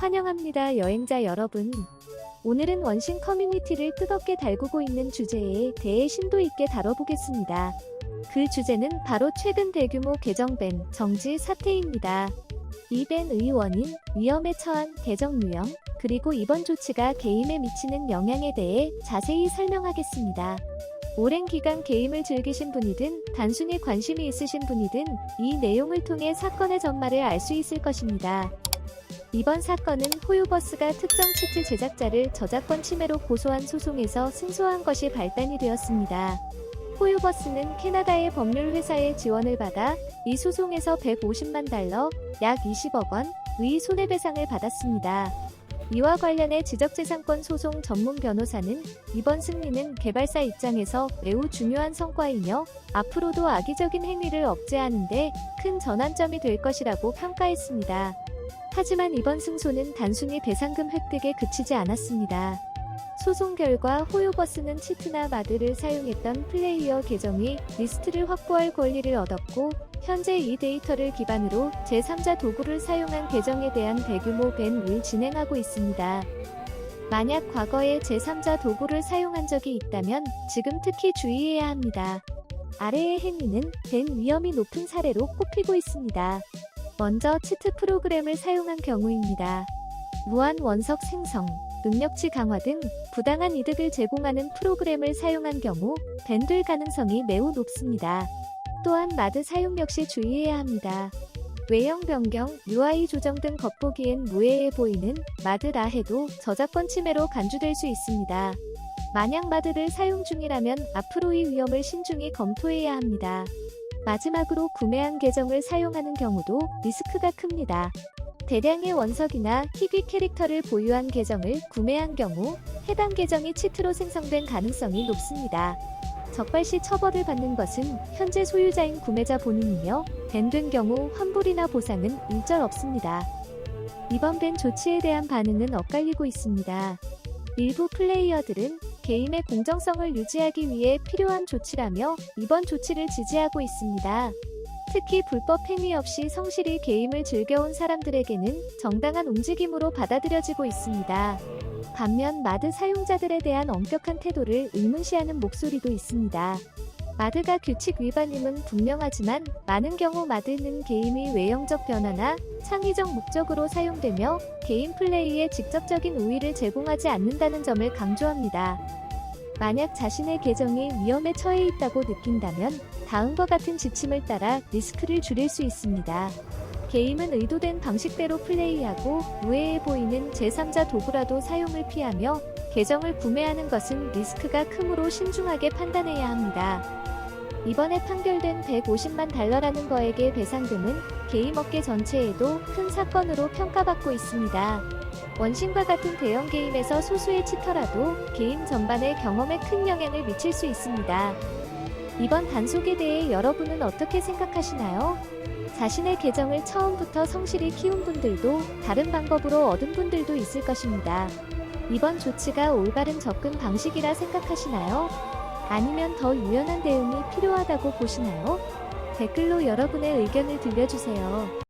환영합니다, 여행자 여러분. 오늘은 원신 커뮤니티를 뜨겁게 달구고 있는 주제에 대해 심도 있게 다뤄보겠습니다. 그 주제는 바로 최근 대규모 개정밴 정지 사태입니다. 이 밴 의 원인, 위험에 처한 계정 유형, 그리고 이번 조치가 게임에 미치는 영향에 대해 자세히 설명하겠습니다. 오랜 기간 게임을 즐기신 분이든 단순히 관심이 있으신 분이든 이 내용을 통해 사건의 전말을 알 수 있을 것입니다. 이번 사건은 호유버스가 특정 치트 제작자를 저작권 침해로 고소한 소송에서 승소한 것이 발단이 되었습니다. 호유버스는 캐나다의 법률 회사의 지원을 받아 이 소송에서 150만 달러, 약 20억 원의 손해배상을 받았습니다. 이와 관련해 지적재산권 소송 전문 변호사는 이번 승리는 개발사 입장에서 매우 중요한 성과이며 앞으로도 악의적인 행위를 억제하는데 큰 전환점이 될 것이라고 평가했습니다. 하지만 이번 승소는 단순히 배상금 획득에 그치지 않았습니다. 소송 결과 호요버스는 치트나 마드를 사용했던 플레이어 계정이 리스트를 확보할 권리를 얻었고 현재 이 데이터를 기반으로 제3자 도구를 사용한 계정에 대한 대규모 밴을 진행하고 있습니다. 만약 과거에 제3자 도구를 사용한 적이 있다면 지금 특히 주의해야 합니다. 아래의 행위는 밴 위험이 높은 사례로 꼽히고 있습니다. 먼저 치트 프로그램을 사용한 경우입니다. 무한 원석 생성, 능력치 강화 등 부당한 이득을 제공하는 프로그램을 사용한 경우 밴될 가능성이 매우 높습니다. 또한 마드 사용 역시 주의해야 합니다. 외형 변경, UI 조정 등 겉보기엔 무해해 보이는 마드라 해도 저작권 침해로 간주될 수 있습니다. 만약 마드를 사용 중이라면 앞으로의 위험을 신중히 검토해야 합니다. 마지막으로 구매한 계정을 사용하는 경우도 리스크가 큽니다. 대량의 원석이나 희귀 캐릭터를 보유한 계정을 구매한 경우 해당 계정이 치트로 생성된 가능성이 높습니다. 적발 시 처벌을 받는 것은 현재 소유자인 구매자 본인이며 밴된 경우 환불이나 보상은 일절 없습니다. 이번 밴 조치에 대한 반응은 엇갈리고 있습니다. 일부 플레이어들은 게임의 공정성을 유지하기 위해 필요한 조치라며 이번 조치를 지지하고 있습니다. 특히 불법 행위 없이 성실히 게임을 즐겨온 사람들에게는 정당한 움직임으로 받아들여지고 있습니다. 반면 마드 사용자들에 대한 엄격한 태도를 의문시하는 목소리도 있습니다. 마드가 규칙 위반임은 분명하지만 많은 경우 마드는 게임의 외형적 변화나 창의적 목적으로 사용되며 게임 플레이에 직접적인 우위를 제공하지 않는다는 점을 강조합니다. 만약 자신의 계정이 위험에 처해 있다고 느낀다면 다음과 같은 지침을 따라 리스크를 줄일 수 있습니다. 게임은 의도된 방식대로 플레이하고 우회해 보이는 제3자 도구라도 사용을 피하며 계정을 구매하는 것은 리스크가 크므로 신중하게 판단해야 합니다. 이번에 판결된 150만 달러라는 거액의 배상금은 게임 업계 전체에도 큰 사건으로 평가받고 있습니다. 원신과 같은 대형 게임에서 소수의 치터라도 게임 전반의 경험에 큰 영향을 미칠 수 있습니다. 이번 단속에 대해 여러분은 어떻게 생각하시나요? 자신의 계정을 처음부터 성실히 키운 분들도 다른 방법으로 얻은 분들도 있을 것입니다. 이번 조치가 올바른 접근 방식이라 생각하시나요? 아니면 더 유연한 대응이 필요하다고 보시나요? 댓글로 여러분의 의견을 들려주세요.